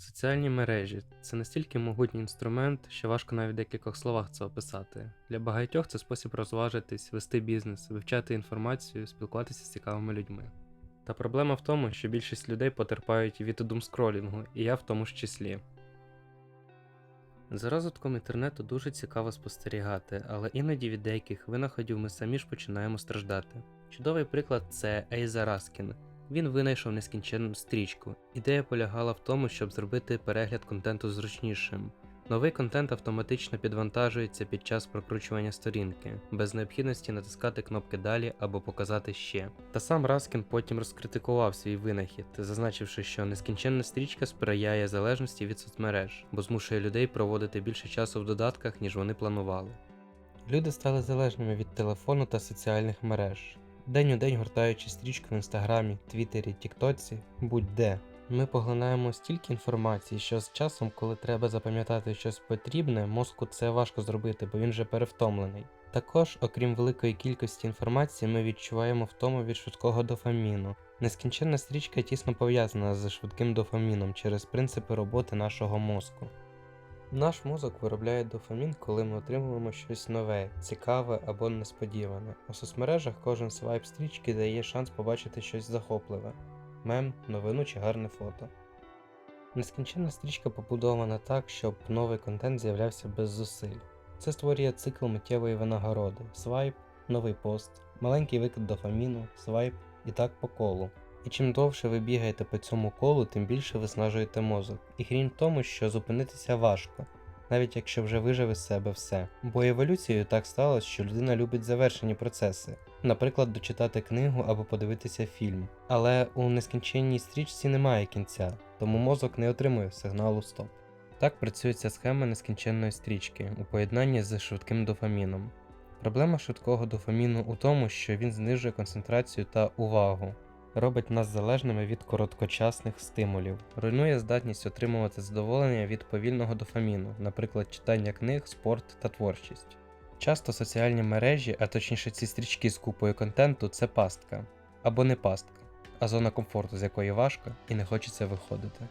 Соціальні мережі це настільки могутній інструмент, що важко навіть в декількох словах це описати. Для багатьох це спосіб розважитись, вести бізнес, вивчати інформацію, спілкуватися з цікавими людьми. Та проблема в тому, що більшість людей потерпають від думскролінгу, і я в тому ж числі. За розвитком інтернету дуже цікаво спостерігати, але іноді від деяких винаходів ми самі ж починаємо страждати. Чудовий приклад це Ейза Раскін. Він винайшов нескінченну стрічку. Ідея полягала в тому, щоб зробити перегляд контенту зручнішим. Новий контент автоматично підвантажується під час прокручування сторінки, без необхідності натискати кнопки далі або показати ще. Та сам Раскін потім розкритикував свій винахід, зазначивши, що нескінченна стрічка сприяє залежності від соцмереж, бо змушує людей проводити більше часу в додатках, ніж вони планували. Люди стали залежними від телефону та соціальних мереж. День у день гортаючи стрічку в інстаграмі, твіттері, тіктоці, будь-де. Ми поглинаємо стільки інформації, що з часом, коли треба запам'ятати щось потрібне, мозку це важко зробити, бо він вже перевтомлений. Також, окрім великої кількості інформації, ми відчуваємо втому від швидкого дофаміну. Нескінченна стрічка тісно пов'язана з швидким дофаміном через принципи роботи нашого мозку. Наш мозок виробляє дофамін, коли ми отримуємо щось нове, цікаве або несподіване. У соцмережах кожен свайп стрічки дає шанс побачити щось захопливе мем, новину чи гарне фото. Нескінченна стрічка побудована так, щоб новий контент з'являвся без зусиль. Це створює цикл миттєвої винагороди, свайп, новий пост, маленький викид дофаміну, свайп і так по колу. І чим довше ви бігаєте по цьому колу, тим більше виснажуєте мозок. І крім тому, що зупинитися важко, навіть якщо вже виживе з себе все. Бо еволюцією так сталося, що людина любить завершені процеси, наприклад, дочитати книгу або подивитися фільм. Але у нескінченній стрічці немає кінця, тому мозок не отримує сигналу стоп. Так працює ця схема нескінченної стрічки у поєднанні з швидким дофаміном. Проблема швидкого дофаміну у тому, що він знижує концентрацію та увагу, робить нас залежними від короткочасних стимулів, руйнує здатність отримувати задоволення від повільного дофаміну, наприклад, читання книг, спорт та творчість. Часто соціальні мережі, а точніше ці стрічки з купою контенту, це пастка або не пастка, а зона комфорту, з якої важко і не хочеться виходити.